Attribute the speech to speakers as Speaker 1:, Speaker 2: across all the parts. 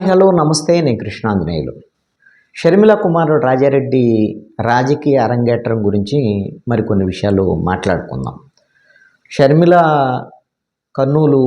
Speaker 1: Hello నమస్తే నేను కృష్ణాంజనేయులు షర్మిల కుమారుడు రాజారెడ్డి రాజకీయ అరంగేట్రం గురించి మరికొన్ని విషయాలు మాట్లాడుకుందాం. షర్మిల కర్నూలు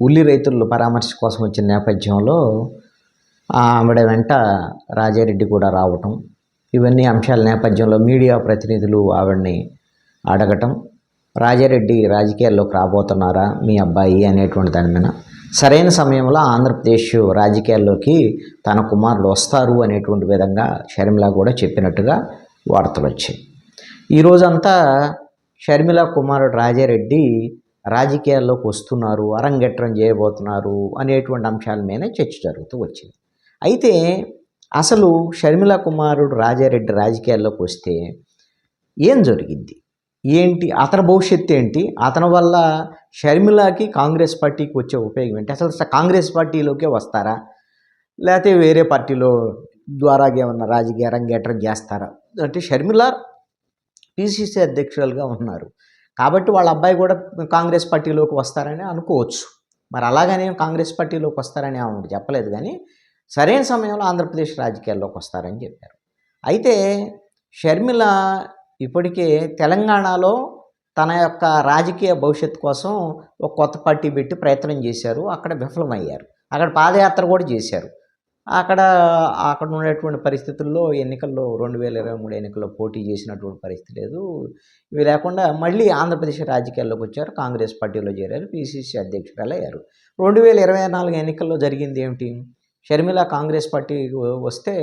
Speaker 1: ఉల్లి రైతులు పరామర్శ కోసం వచ్చిన నేపథ్యంలో ఆవిడ వెంట రాజారెడ్డి కూడా రావటం ఇవన్నీ అంశాల నేపథ్యంలో మీడియా ప్రతినిధులు ఆవిడని అడగటం రాజారెడ్డి రాజకీయాల్లోకి రాబోతున్నారా మీ అబ్బాయి అనేటువంటి దాని మీద సరైన సమయంలో ఆంధ్రప్రదేశ్ రాజకీయాల్లోకి తన కుమారులు వస్తారు అనేటువంటి విధంగా షర్మిల కూడా చెప్పినట్టుగా వార్తలు వచ్చాయి. ఈ రోజంతా షర్మిల కుమారుడు రాజారెడ్డి రాజకీయాల్లోకి వస్తున్నారు అరంగేట్రం చేయబోతున్నారు అనేటువంటి అంశాల మీద చర్చ జరుగుతూ వచ్చింది. అయితే అసలు షర్మిల కుమారుడు రాజారెడ్డి రాజకీయాల్లోకి వస్తే ఏం జరిగింది? ఏంటి? అతని భవిష్యత్తు ఏంటి? అతని వల్ల షర్మిలకి కాంగ్రెస్ పార్టీకి వచ్చే ఉపయోగం ఏంటి? అసలు కాంగ్రెస్ పార్టీలోకే వస్తారా? లేకపోతే వేరే పార్టీలో ద్వారా ఏమన్నా రాజకీయ రంగేట్రం చేస్తారా? అంటే షర్మిల పిసిసి అధ్యక్షురాలుగా ఉన్నారు. కాబట్టి వాళ్ళ అబ్బాయి కూడా కాంగ్రెస్ పార్టీలోకి వస్తారని అనుకోవచ్చు. మరి అలాగనే కాంగ్రెస్ పార్టీలోకి వస్తారని ఆమె చెప్పలేదు కానీ సరైన సమయంలో ఆంధ్రప్రదేశ్ రాజకీయాల్లోకి వస్తారని చెప్పారు. అయితే షర్మిల ఇప్పటికే తెలంగాణలో తన యొక్క రాజకీయ భవిష్యత్తు కోసం ఒక కొత్త పార్టీ పెట్టి ప్రయత్నం చేశారు. అక్కడ విఫలమయ్యారు. అక్కడ పాదయాత్ర కూడా చేశారు. అక్కడ అక్కడ ఉండేటువంటి పరిస్థితుల్లో ఎన్నికల్లో రెండు వేల ఇరవై మూడు ఎన్నికల్లో పోటీ చేసినటువంటి పరిస్థితి లేదు. ఇవి లేకుండా మళ్ళీ ఆంధ్రప్రదేశ్ రాజకీయాల్లోకి వచ్చారు. కాంగ్రెస్ పార్టీలో చేరారు. పిసిసి అధ్యక్షురాలు అయ్యారు రెండు వేల ఇరవై నాలుగు ఎన్నికల్లో జరిగింది ఏమిటి? షర్మిల కాంగ్రెస్ పార్టీ వస్తే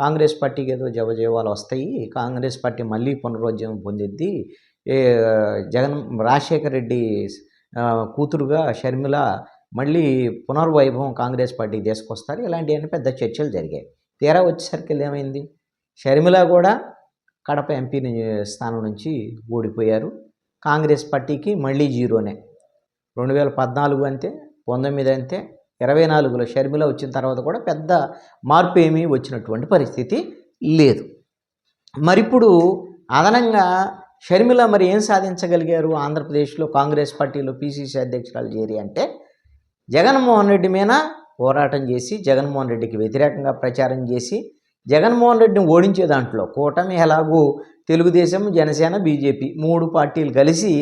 Speaker 1: కాంగ్రెస్ పార్టీకి ఏదో జవజీవాలు వస్తాయి. కాంగ్రెస్ పార్టీ మళ్ళీ పునరుజ్జీవం పొందిద్ది. జగన్ రాజశేఖర రెడ్డి కూతురుగా షర్మిల మళ్ళీ పునర్వైభవం కాంగ్రెస్ పార్టీకి తీసుకొస్తారు. ఇలాంటివన్నీ పెద్ద చర్చలు జరిగాయి. తీరా వచ్చేసరికి ఏమైంది? షర్మిల కూడా కడప ఎంపీ స్థానం నుంచి ఓడిపోయారు. కాంగ్రెస్ పార్టీకి మళ్ళీ జీరోనే. రెండు వేల పద్నాలుగు అంతే పంతొమ్మిది అంతే ఇరవై నాలుగులో షర్మిల వచ్చిన తర్వాత కూడా పెద్ద మార్పు ఏమీ వచ్చినటువంటి పరిస్థితి లేదు. మరిప్పుడు అదనంగా షర్మిల మరి ఏం సాధించగలిగారు? ఆంధ్రప్రదేశ్లో కాంగ్రెస్ పార్టీలో పిసిసి అధ్యక్షురాలు చేరి అంటే జగన్మోహన్ రెడ్డి మీద పోరాటం చేసి జగన్మోహన్ రెడ్డికి వ్యతిరేకంగా ప్రచారం చేసి జగన్మోహన్ రెడ్డిని ఓడించే దాంట్లో కూటమి ఎలాగూ తెలుగుదేశం జనసేన బీజేపీ మూడు పార్టీలు కలిసి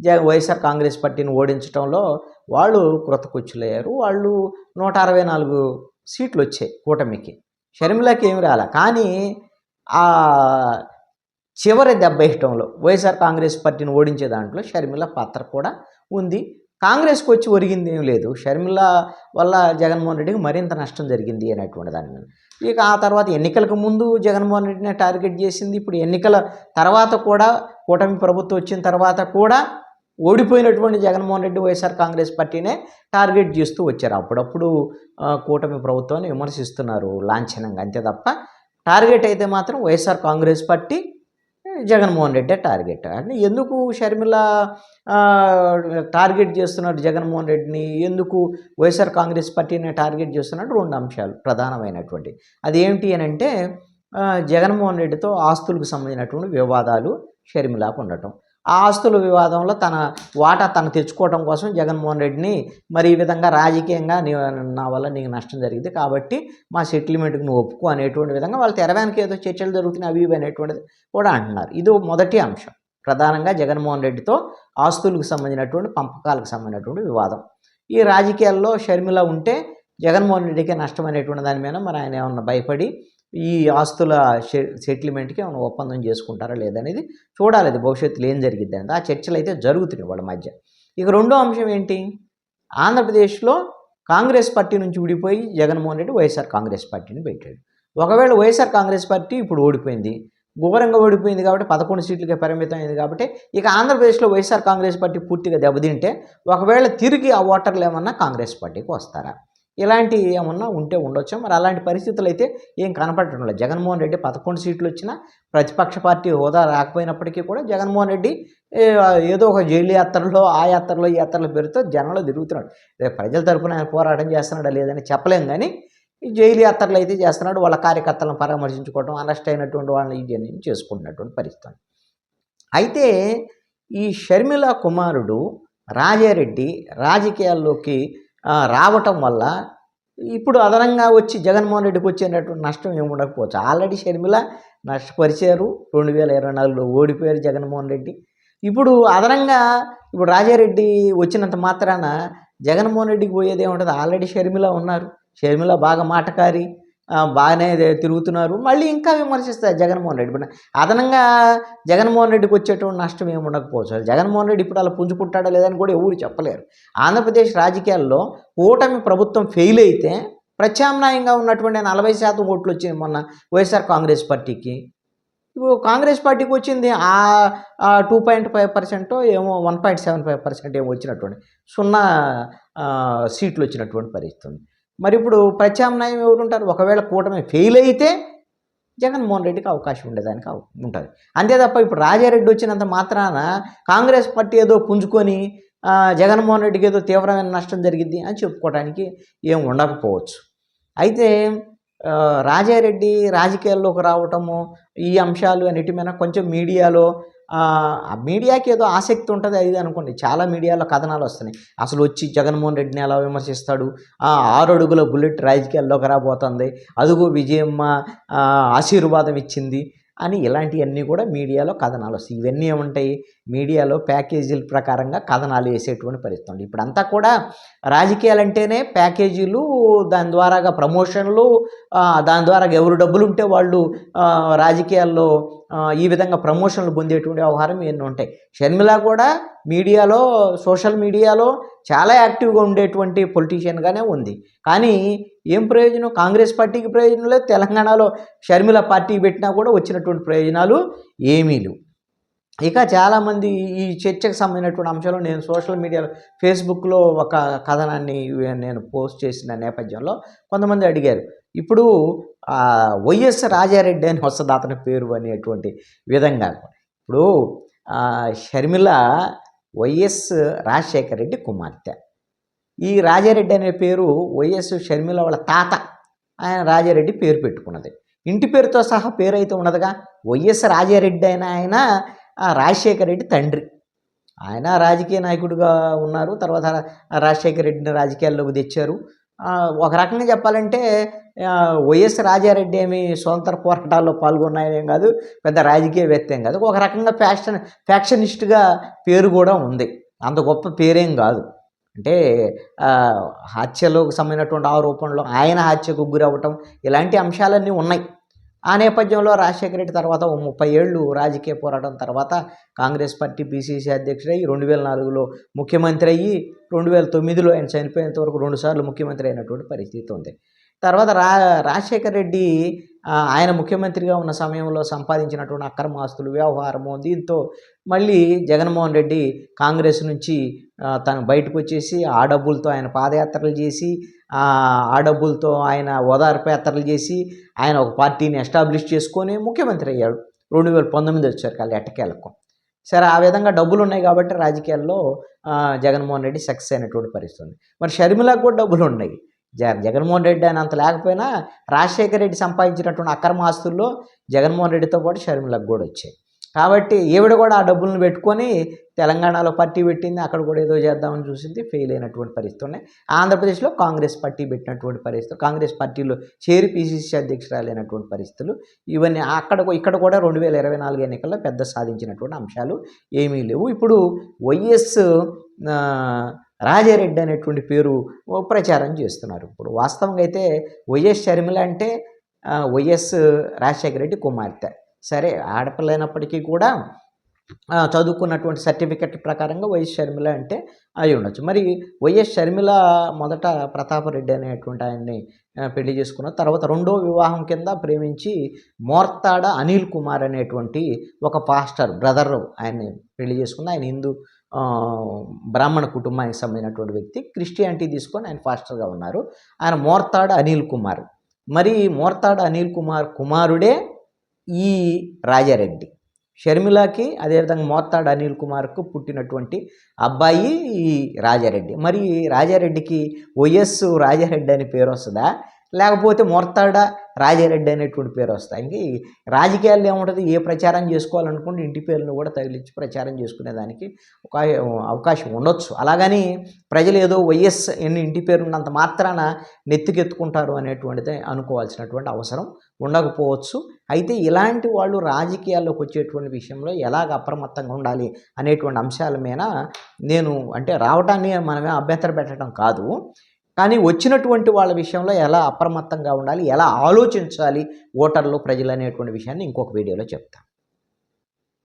Speaker 1: జ వైఎస్ఆర్ కాంగ్రెస్ పార్టీని ఓడించడంలో వాళ్ళు కృతకృత్యులయ్యారు వాళ్ళు నూట అరవై నాలుగు సీట్లు వచ్చాయి కూటమికి. షర్మిలకి ఏమి రాలే. కానీ ఆ చివరి దెబ్బ ఇష్టంలో వైఎస్ఆర్ కాంగ్రెస్ పార్టీని ఓడించే దాంట్లో షర్మిల పాత్ర కూడా ఉంది. కాంగ్రెస్కి వచ్చి ఒరిగింది ఏం లేదు. షర్మిల వల్ల జగన్మోహన్ రెడ్డికి మరింత నష్టం జరిగింది అనేటువంటి దాని మీద. ఇక ఆ తర్వాత ఎన్నికలకు ముందు జగన్మోహన్ రెడ్డిని టార్గెట్ చేసింది. ఇప్పుడు ఎన్నికల తర్వాత కూడా కూటమి ప్రభుత్వం వచ్చిన తర్వాత కూడా ఓడిపోయినటువంటి జగన్మోహన్ రెడ్డి వైఎస్ఆర్ కాంగ్రెస్ పార్టీనే టార్గెట్ చేస్తూ వచ్చారు. అప్పుడప్పుడు కూటమి ప్రభుత్వాన్ని విమర్శిస్తున్నారు లాంఛనంగా. అంతే తప్ప టార్గెట్ అయితే మాత్రం YSR Congress party Jaganmohan Reddy target. అంటే ఎందుకు షర్మిల టార్గెట్ చేస్తున్నారు జగన్మోహన్ రెడ్డిని? ఎందుకు వైఎస్ఆర్ కాంగ్రెస్ పార్టీని టార్గెట్ చేస్తున్నట్టు రెండు అంశాలు ప్రధానమైనటువంటి. అది ఏమిటి అని అంటే జగన్మోహన్ రెడ్డితో ఆస్తులకు సంబంధించినటువంటి వివాదాలు షర్మిలకు ఉండటం. ఆ ఆస్తుల వివాదంలో తన వాటా తను తెచ్చుకోవడం కోసం జగన్మోహన్ రెడ్డిని మరి ఈ విధంగా రాజకీయంగా నీ నా వల్ల నీకు నష్టం జరిగింది కాబట్టి మా సెటిల్మెంట్కి నువ్వు ఒప్పుకో అనేటువంటి విధంగా వాళ్ళ తెరవానికి ఏదో చర్చలు జరుగుతున్నాయి అవి ఇవి అనేటువంటిది కూడా అంటున్నారు. ఇది మొదటి అంశం. ప్రధానంగా జగన్మోహన్ రెడ్డితో ఆస్తులకు సంబంధించినటువంటి పంపకాలకు సంబంధించినటువంటి వివాదం. ఈ రాజకీయాల్లో షర్మిల ఉంటే జగన్మోహన్ రెడ్డికి నష్టం అనేటువంటి దాని మీద మరి ఆయన ఏమన్నా భయపడి ఈ ఆస్తుల సెటిల్మెంట్కి ఏమైనా ఒప్పందం చేసుకుంటారా లేదనేది చూడాలి. అది భవిష్యత్తులో ఏం జరిగిద్ది అనేది. ఆ చర్చలు అయితే జరుగుతున్నాయి వాళ్ళ మధ్య. ఇక రెండో అంశం ఏంటి? ఆంధ్రప్రదేశ్లో కాంగ్రెస్ పార్టీ నుంచి విడిపోయి జగన్మోహన్ రెడ్డి వైఎస్ఆర్ కాంగ్రెస్ పార్టీని పెట్టాడు. ఒకవేళ వైఎస్ఆర్ కాంగ్రెస్ పార్టీ ఇప్పుడు ఓడిపోయింది ఘోరంగా ఓడిపోయింది కాబట్టి పదకొండు సీట్లకే పరిమితం అయింది కాబట్టి ఇక ఆంధ్రప్రదేశ్లో వైఎస్ఆర్ కాంగ్రెస్ పార్టీ పూర్తిగా దెబ్బతింటే ఒకవేళ తిరిగి ఆ ఓటర్లు ఏమన్నా కాంగ్రెస్ పార్టీకి వస్తారా? ఇలాంటి ఏమన్నా ఉంటే ఉండొచ్చు. మరి అలాంటి పరిస్థితులు అయితే ఏం కనపడటం లేదు జగన్మోహన్ రెడ్డి పదకొండు సీట్లు వచ్చినా ప్రతిపక్ష పార్టీ హోదా రాకపోయినప్పటికీ కూడా జగన్మోహన్ రెడ్డి ఏదో ఒక జైలు యాత్రలో ఆ యాత్రలో ఈ యాత్రలో పేరుతో జనంలో తిరుగుతున్నాడు. రేపు ప్రజల తరపున ఆయన పోరాటం చేస్తున్నాడా లేదని చెప్పలేం కానీ ఈ జైలు యాత్రలు అయితే చేస్తున్నాడు. వాళ్ళ కార్యకర్తలను పరామర్శించుకోవడం అరెస్ట్ అయినటువంటి వాళ్ళని ఇవన్నీ చేసుకుంటున్నటువంటి పరిస్థితి. అయితే ఈ షర్మిల కుమారుడు రాజారెడ్డి రాజకీయాల్లోకి రావటం వల్ల ఇప్పుడు అదనంగా వచ్చి జగన్మోహన్ రెడ్డికి వచ్చేటటువంటి నష్టం ఏమి ఉండకపోవచ్చు. ఆల్రెడీ షర్మిల నష్టపరిచారు రెండు వేల ఇరవై నాలుగులో ఓడిపోయారు జగన్మోహన్ రెడ్డి. ఇప్పుడు అదనంగా ఇప్పుడు రాజారెడ్డి వచ్చినంత మాత్రాన జగన్మోహన్ రెడ్డికి పోయేది ఏముంటుంది? ఆల్రెడీ షర్మిల ఉన్నారు. షర్మిల బాగా మాటకారి బాగానే తిరుగుతున్నారు. మళ్ళీ ఇంకా విమర్శిస్తారు జగన్మోహన్ రెడ్డి. ఇప్పుడు అదనంగా జగన్మోహన్ రెడ్డికి వచ్చేటువంటి నష్టం ఏమి ఉండకపోవచ్చు. జగన్మోహన్ రెడ్డి ఇప్పుడు అలా పుంజుకుంటాడో లేదని కూడా ఎవరు చెప్పలేరు. ఆంధ్రప్రదేశ్ రాజకీయాల్లో కూటమి ప్రభుత్వం ఫెయిల్ అయితే ప్రత్యామ్నాయంగా ఉన్నటువంటి నలభై శాతం ఓట్లు వచ్చింది మొన్న వైఎస్ఆర్ కాంగ్రెస్ పార్టీకి. ఇప్పుడు కాంగ్రెస్ పార్టీకి వచ్చింది ఆ టూ పాయింట్ ఫైవ్ పర్సెంట్ ఏమో one point seven five percent ఏమో వచ్చినటువంటి సున్నా సీట్లు వచ్చినటువంటి పరిస్థితి ఉంది. మరి ఇప్పుడు ప్రత్యామ్నాయం ఎవరు ఉంటారు ఒకవేళ కూటమి ఫెయిల్ అయితే జగన్మోహన్ రెడ్డికి అవకాశం ఉండేదానికి ఉంటుంది. అంతే తప్ప ఇప్పుడు రాజారెడ్డి వచ్చినంత మాత్రాన కాంగ్రెస్ పార్టీ ఏదో పుంజుకొని జగన్మోహన్ రెడ్డికి ఏదో తీవ్రమైన నష్టం జరిగింది అని చెప్పుకోవడానికి ఏం ఉండకపోవచ్చు. అయితే రాజారెడ్డి రాజకీయాల్లోకి రావటము ఈ అంశాలు అన్నిటి మీద కొంచెం మీడియాలో మీడియాకి ఏదో ఆసక్తి ఉంటుంది అది అనుకోండి. చాలా మీడియాలో కథనాలు వస్తున్నాయి. అసలు వచ్చి జగన్మోహన్ రెడ్డిని ఎలా విమర్శిస్తాడు? ఆరు అడుగుల బుల్లెట్ రాజకీయాల్లోకి రాబోతుంది. అదుగో విజయమ్మ ఆశీర్వాదం ఇచ్చింది అని ఇలాంటివన్నీ కూడా మీడియాలో కథనాలు వస్తాయి ఇవన్నీ ఏముంటాయి? మీడియాలో ప్యాకేజీల ప్రకారంగా కథనాలు వేసేటువంటి పరిస్థితి ఉంది. ఇప్పుడంతా కూడా రాజకీయాలు అంటేనే ప్యాకేజీలు దాని ద్వారాగా ప్రమోషన్లు దాని ద్వారా ఎవరు డబ్బులు ఉంటే వాళ్ళు రాజకీయాల్లో ఈ విధంగా ప్రమోషన్లు పొందేటువంటి వ్యవహారం ఎన్ని ఉంటాయి. షర్మిల కూడా మీడియాలో సోషల్ మీడియాలో చాలా యాక్టివ్గా ఉండేటువంటి పొలిటీషియన్గానే ఉంది. కానీ ఏం ప్రయోజనం? కాంగ్రెస్ పార్టీకి ప్రయోజనం లేదు తెలంగాణలో షర్మిల పార్టీ పెట్టినా కూడా వచ్చినటువంటి ప్రయోజనాలు ఏమీ లేవు. ఇక చాలామంది ఈ చర్చకు సంబంధించినటువంటి అంశాలు నేను సోషల్ మీడియాలో ఫేస్బుక్లో ఒక కథనాన్ని నేను పోస్ట్ చేసిన నేపథ్యంలో కొంతమంది అడిగారు. ఇప్పుడు వైఎస్ రాజారెడ్డి అని వస్తుంది అతని పేరు అనేటువంటి విధంగా ఇప్పుడు షర్మిల వైఎస్ రాజశేఖర రెడ్డి కుమార్తె. ఈ రాజారెడ్డి అనే పేరు వైఎస్ షర్మిల వాళ్ళ తాత. ఆయన రాజారెడ్డి పేరు పెట్టుకున్నది. ఇంటి పేరుతో సహా పేరు అయితే ఉన్నదిగా. వైఎస్ రాజారెడ్డి అయిన ఆయన రాజశేఖర రెడ్డి తండ్రి. ఆయన రాజకీయ నాయకుడిగా ఉన్నారు. తర్వాత రాజశేఖర రెడ్డిని రాజకీయాల్లోకి తెచ్చారు. ఒక రకంగా చెప్పాలంటే వైఎస్ రాజారెడ్డి ఏమి స్వతంత్ర పోరాటాల్లో పాల్గొన్నాయనేం కాదు పెద్ద రాజకీయవేత్త ఏం కాదు. ఒక రకంగా ఫ్యాషన్ ఫ్యాక్షనిస్ట్గా పేరు కూడా ఉంది. అంత గొప్ప పేరేం కాదు. అంటే హత్యలకు సంబంధించినటువంటి ఆరోపణలు ఆయన హత్యకు గురవ్వటం ఇలాంటి అంశాలన్నీ ఉన్నాయి. ఆ నేపథ్యంలో రాజశేఖర రెడ్డి తర్వాత ఓ ముప్పై ఏళ్ళు రాజకీయ పోరాటం తర్వాత కాంగ్రెస్ పార్టీ బీసీసీ అధ్యక్షుడై రెండు వేల నాలుగులో ముఖ్యమంత్రి అయ్యి రెండు వేల తొమ్మిదిలో ఆయన చనిపోయేంత వరకు రెండుసార్లు ముఖ్యమంత్రి అయినటువంటి పరిస్థితి ఉంది. తర్వాత రా రాజశేఖర రెడ్డి ఆయన ముఖ్యమంత్రిగా ఉన్న సమయంలో సంపాదించినటువంటి అక్రమ ఆస్తులు వ్యవహారము దీంతో మళ్ళీ జగన్మోహన్ రెడ్డి కాంగ్రెస్ నుంచి తను బయటకు వచ్చేసి ఆ డబ్బులతో ఆయన పాదయాత్రలు చేసి ఆ డబ్బులతో ఆయన ఓదార్పు యాత్రలు చేసి ఆయన ఒక పార్టీని ఎస్టాబ్లిష్ చేసుకొని ముఖ్యమంత్రి అయ్యాడు. రెండు వేల పంతొమ్మిది వచ్చారు కాళ్ళు ఎట్టకేలకు సరే ఆ విధంగా డబ్బులు ఉన్నాయి కాబట్టి రాజకీయాల్లో జగన్మోహన్ రెడ్డి సక్సెస్ అయినటువంటి పరిస్థితి ఉంది. మరి షర్మిలకు కూడా డబ్బులు ఉన్నాయి జ జగన్మోహన్ రెడ్డి అని అంత లేకపోయినా రాజశేఖర రెడ్డి సంపాదించినటువంటి అక్రమ ఆస్తుల్లో జగన్మోహన్ రెడ్డితో పాటు షర్మిలకు కూడా వచ్చాయి. కాబట్టి ఈవిడ కూడా ఆ డబ్బులను పెట్టుకొని తెలంగాణలో పార్టీ పెట్టింది. అక్కడ కూడా ఏదో చేద్దామని చూసింది. ఫెయిల్ అయినటువంటి పరిస్థితి ఉన్నాయి. ఆంధ్రప్రదేశ్లో కాంగ్రెస్ పార్టీ పెట్టినటువంటి పరిస్థితులు కాంగ్రెస్ పార్టీలో చేరి పీసీసీ అధ్యక్షురాలైనటువంటి పరిస్థితులు ఇవన్నీ అక్కడ ఇక్కడ కూడా రెండు వేల ఇరవై నాలుగు ఎన్నికల్లో పెద్ద సాధించినటువంటి అంశాలు ఏమీ లేవు. ఇప్పుడు వైఎస్ రాజారెడ్డి అనేటువంటి పేరు ప్రచారం చేస్తున్నారు. ఇప్పుడు వాస్తవంగా అయితే వైఎస్ షర్మిల అంటే వైఎస్ రాజశేఖర రెడ్డి కుమార్తె. సరే ఆడపిల్ల అయినప్పటికీ కూడా చదువుకున్నటువంటి సర్టిఫికెట్ ప్రకారంగా వైఎస్ షర్మిల అంటే అయి ఉండొచ్చు. మరి వైఎస్ షర్మిల మొదట ప్రతాపరెడ్డి అనేటువంటి ఆయన్ని పెళ్ళి చేసుకున్న తర్వాత రెండో వివాహం కింద ప్రేమించి మోర్తాడ అనిల్ కుమార్ అనేటువంటి ఒక పాస్టర్ బ్రదర్ ఆయన్ని పెళ్ళి చేసుకున్న ఆయన హిందూ బ్రాహ్మణ కుటుంబానికి సంబంధించినటువంటి వ్యక్తి. క్రిస్టియానిటీ తీసుకొని ఆయన పాస్టర్గా ఉన్నారు. ఆయన మోర్తాడ అనిల్ కుమార్. మరి మోర్తాడ అనిల్ కుమార్ కుమారుడే ఈ రాజారెడ్డి. షర్మిలాకి అదేవిధంగా మోత్తాడు అనిల్ కుమార్కు పుట్టినటువంటి అబ్బాయి ఈ రాజారెడ్డి. మరి రాజారెడ్డికి వైఎస్ రాజారెడ్డి అని పేరు వస్తుందా? లేకపోతే మొరతాడ రాజారెడ్డి అనేటువంటి పేరు వస్తాయి. ఇంక రాజకీయాల్లో ఏముంటుంది? ఏ ప్రచారం చేసుకోవాలనుకుంటే ఇంటి పేర్లను కూడా తగిలించి ప్రచారం చేసుకునేదానికి ఒక అవకాశం ఉండొచ్చు. అలాగని ప్రజలు ఏదో వైఎస్ ఎన్ని ఇంటి పేరు ఉన్నంత మాత్రాన నెత్తికెత్తుకుంటారు అనేటువంటిది అనుకోవాల్సినటువంటి అవసరం ఉండకపోవచ్చు. అయితే ఇలాంటి వాళ్ళు రాజకీయాల్లోకి వచ్చేటువంటి విషయంలో ఎలాగ అప్రమత్తంగా ఉండాలి అనేటువంటి అంశాల మీద నేను అంటే రావటాన్ని మనమే అభ్యంతర పెట్టడం కాదు. కానీ వచ్చినటువంటి వాళ్ళ విషయంలో ఎలా అప్రమత్తంగా ఉండాలి ఎలా ఆలోచించాలి ఓటర్లు ప్రజలు అనేటువంటి విషయాన్ని ఇంకొక వీడియోలో చెప్తాను